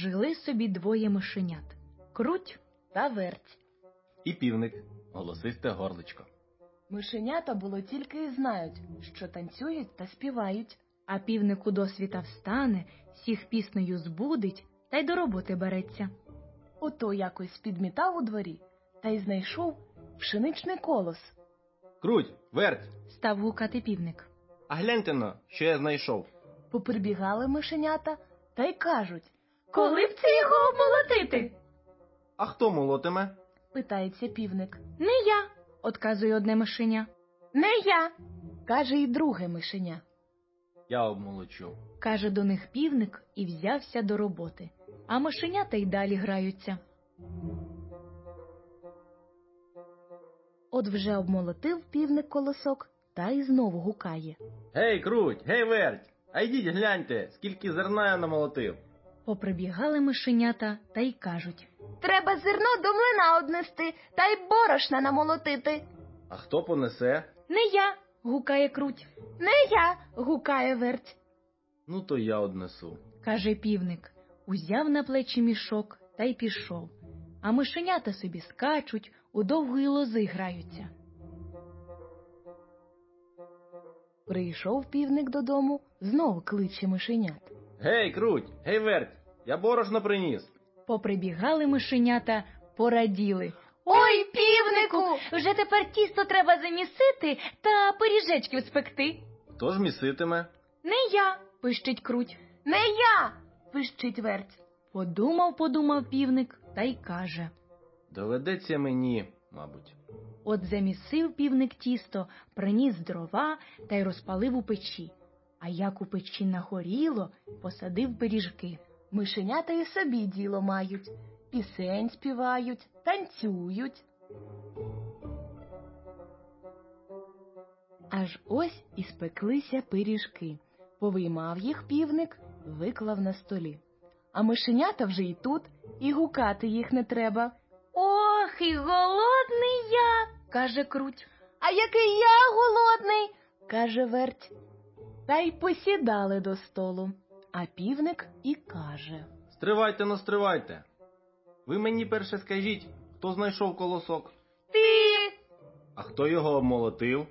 Жили собі двоє мишенят круть та верть. І півник, голосисте горличко. Мишенята було тільки і знають, що танцюють та співають. А півник у досвіта встане, всіх піснею збудить та й до роботи береться. Ото якось підмітав у дворі та й знайшов пшеничний колос. Круть, верть, Став гукати півник. а гляньте но, що я знайшов. Поприбігали мишенята та й кажуть, Коли б це його обмолотити? А хто молотиме? питається півник. Не я, отказує одне мишеня. Не я. каже й друге мишеня. Я обмолочу. Каже до них півник і взявся до роботи. А мишенята й далі граються. От вже обмолотив півник колосок та й знову гукає. Гей, круть, гей, верть! А йдіть гляньте, скільки зерна я намолотив. Поприбігали мишенята та й кажуть. Треба зерно до млина однести та й борошна намолотити. А хто понесе? Не я. гукає круть. Не я. гукає верть. Ну то я однесу. каже півник, узяв на плечі мішок та й пішов. А мишенята собі скачуть, у довгої лози граються. Прийшов півник додому, знову кличе мишенят. Гей, круть, гей, верть! Я борошно приніс. Поприбігали мишенята, пораділи. Ой, півнику! Вже тепер тісто треба замісити та пиріжечків спекти. Хто ж міситиме? Не я, пищить круть. Не я. пищить верть. Подумав, подумав півник та й каже. Доведеться мені, мабуть. От замісив півник тісто, приніс дрова та й розпалив у печі. А як у печі нагоріло, посадив пиріжки. Мишенята і собі діло мають, пісень співають, танцюють. Аж ось і спеклися пиріжки. Повиймав їх півник, виклав на столі. А мишенята вже й тут, і гукати їх не треба. Ох, і голодний я, каже круть. А який я голодний, каже верть. Та й посідали до столу. А півник і каже. Стривайте, но стривайте. Ви мені перше скажіть, хто знайшов колосок, Ти, а хто його обмолотив,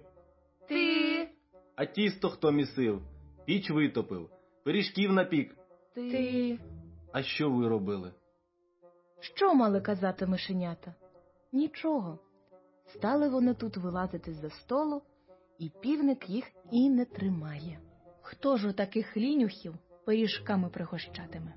ти, а тісто хто місив, піч витопив, пиріжків напік. ти. А що ви робили? Що мали казати мишенята? Нічого. Стали вони тут вилазити за столу, і півник їх і не тримає. Хто ж у таких лінюхів пиріжками пригощатиме?